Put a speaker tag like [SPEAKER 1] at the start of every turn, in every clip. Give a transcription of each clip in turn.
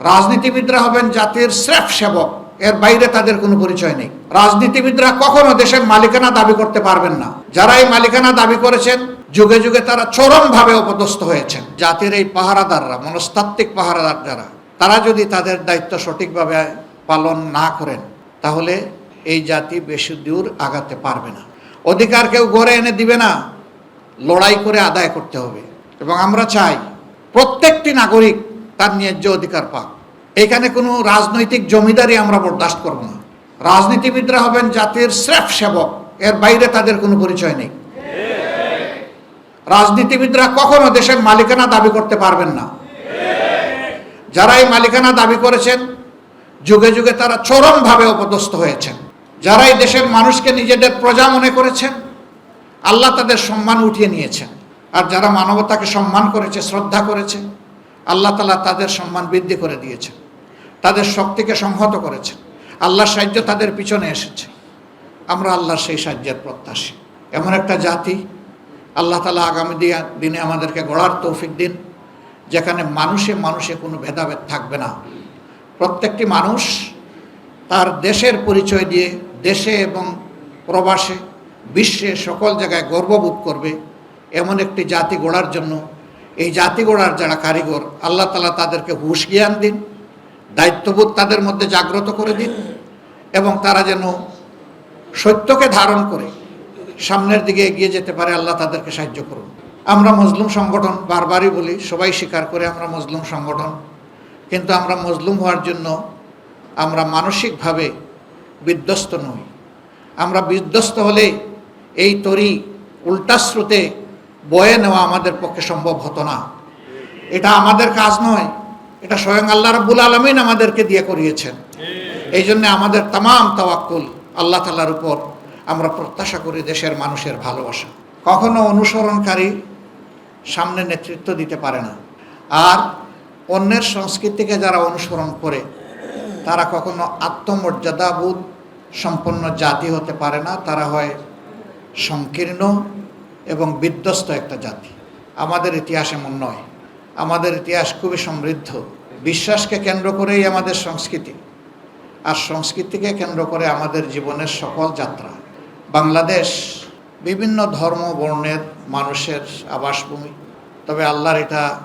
[SPEAKER 1] রাজনীতিবিদরা হবেন জাতির স্রেফ সেবক। এর বাইরে তাদের কোনো পরিচয় নেই। রাজনীতিবিদরা কখনো দেশের মালিকানা দাবি করতে পারবেন না। যারা এই মালিকানা দাবি করেছেন, যুগে যুগে তারা চরমভাবে অপদস্থ হয়েছেন। জাতির এই পাহারাদাররা, মনস্তাত্ত্বিক পাহারাদার যারা, তারা যদি তাদের দায়িত্ব সঠিকভাবে পালন না করেন, তাহলে এই জাতি বেশি দূর আগাতে পারবে না। অধিকার কেউ গড়ে এনে দিবে না। লড়াই করে আদায় করতে হবে। এবং আমরা চাই প্রত্যেকটি নাগরিক তার ন্যায্য অধিকার পাক। এখানে কোনো রাজনৈতিক জমিদারি আমরা বরদাস্ত করব না। রাজনীতিবিদরা হবেন জাতির স্রেফ সেবক, এর বাইরে তাদের কোনো পরিচয় নেই। রাজনীতিবিদরা কখনো দেশের মালিকানা দাবি করতে পারবেন না। যারা এই মালিকানা দাবি করেছেন, যুগে যুগে তারা চরমভাবে অপদস্থ হয়েছেন। যারা এই দেশের মানুষকে নিজেদের প্রজা মনে করেছেন, আল্লাহ তাদের সম্মান উঠিয়ে নিয়েছেন। আর যারা মানবতাকে সম্মান করেছে, শ্রদ্ধা করেছে আল্লাহ তালা তাদের সম্মান বৃদ্ধি করে দিয়েছেন। তাদের শক্তিকে সংহত করেছেন। আল্লাহর সাহায্য তাদের পিছনে এসেছে। আমরা আল্লাহর সেই সাহায্যের প্রত্যাশী। এমন একটা জাতি আল্লাহ তালা আগামী দিনে আমাদেরকে গড়ার তৌফিক দিন, যেখানে মানুষে মানুষে কোনো ভেদাভেদ থাকবে না। প্রত্যেকটি মানুষ তার দেশের পরিচয় দিয়ে দেশে এবং প্রবাসে বিশ্বে সকল জায়গায় গর্ববোধ করবে। এমন একটি জাতি গড়ার জন্য এই জাতি গড়ার যারা কারিগর, আল্লাহ তালা তাদেরকে হুশ জ্ঞান দিন, দায়িত্ববোধ তাদের মধ্যে জাগ্রত করে দিন এবং তারা যেন সত্যকে ধারণ করে সামনের দিকে এগিয়ে যেতে পারে, আল্লাহ তাদেরকে সাহায্য করুন। আমরা মজলুম সংগঠন বারবারই বলি, সবাই স্বীকার করে আমরা মজলুম সংগঠন। কিন্তু আমরা মজলুম হওয়ার জন্য আমরা মানসিকভাবে বিধ্বস্ত নই। আমরা বিধ্বস্ত হলে এই তরি উল্টা স্রোতে বয়ে নেওয়া আমাদের পক্ষে সম্ভব হতো না। এটা আমাদের কাজ নয়। এটা স্বয়ং আল্লাহ রাব্বুল আলমিন আমাদেরকে দিয়ে করিয়েছেন। এই জন্য আমাদের তামাম তাওয়াক্কুল আল্লাহ তালার উপর আমরা প্রত্যাশা করি দেশের মানুষের ভালোবাসা। কখনো অনুসরণকারী সামনে নেতৃত্ব দিতে পারে না। আর অন্যের সংস্কৃতিকে যারা অনুসরণ করে, তারা কখনো আত্মমর্যাদাবোধ সম্পন্ন জাতি হতে পারে না। তারা হয় সংকীর্ণ এবং বিধ্বস্ত একটা জাতি। আমাদের ইতিহাস এমন নয়। আমাদের ইতিহাস খুবই সমৃদ্ধ। বিশ্বাসকে কেন্দ্র করেই আমাদের সংস্কৃতি। আর সংস্কৃতিকে কেন্দ্র করে আমাদের জীবনের সকল যাত্রা। বাংলাদেশ বিভিন্ন ধর্ম, বর্ণের মানুষের আবাসভূমি। তবে আল্লাহর এটা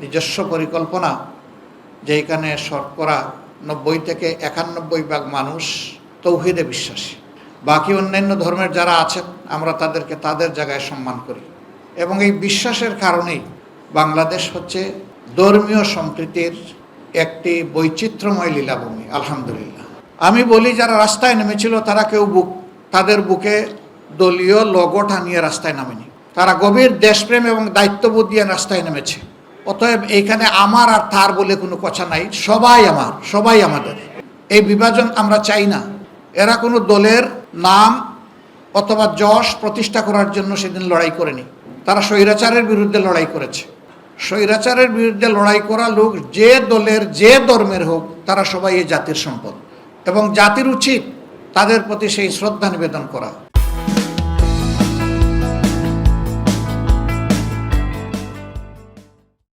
[SPEAKER 1] নিজস্ব পরিকল্পনা যে এখানে শতকরা নব্বই থেকে একানব্বই ভাগ মানুষ তৌহিদে বিশ্বাসী। বাকি অন্যান্য ধর্মের যারা আছেন আমরা তাদেরকে তাদের জায়গায় সম্মান করি। এবং এই বিশ্বাসের কারণেই বাংলাদেশ হচ্ছে ধর্মীয় সম্প্রীতির একটি বৈচিত্র্যময় লীলাভূমি, আলহামদুলিল্লাহ। আমি বলি, যারা রাস্তায় নেমেছিল, তারা কেউ বুক, তাদের বুকে দলীয় লগো টানিয়ে রাস্তায় নামেনি। তারা গভীর দেশপ্রেম এবং দায়িত্ববোধ দিয়ে রাস্তায় নেমেছে। অতএব এইখানে আমার আর তার বলে কোনো কথা নাই। সবাই আমার, সবাই আমাদের। এই বিভাজন আমরা চাই না। এরা কোনো দলের নাম অথবা যশ প্রতিষ্ঠা করার জন্য সেদিন লড়াই করেনি। তারা স্বৈরাচারের বিরুদ্ধে লড়াই করেছে। স্বৈরাচারের বিরুদ্ধে লড়াই করা লোক যে দলের, যে ধর্মের হোক, তারা সবাই এই জাতির সম্পদ। এবং জাতির উচিত তাদের প্রতি সেই শ্রদ্ধা নিবেদন করা।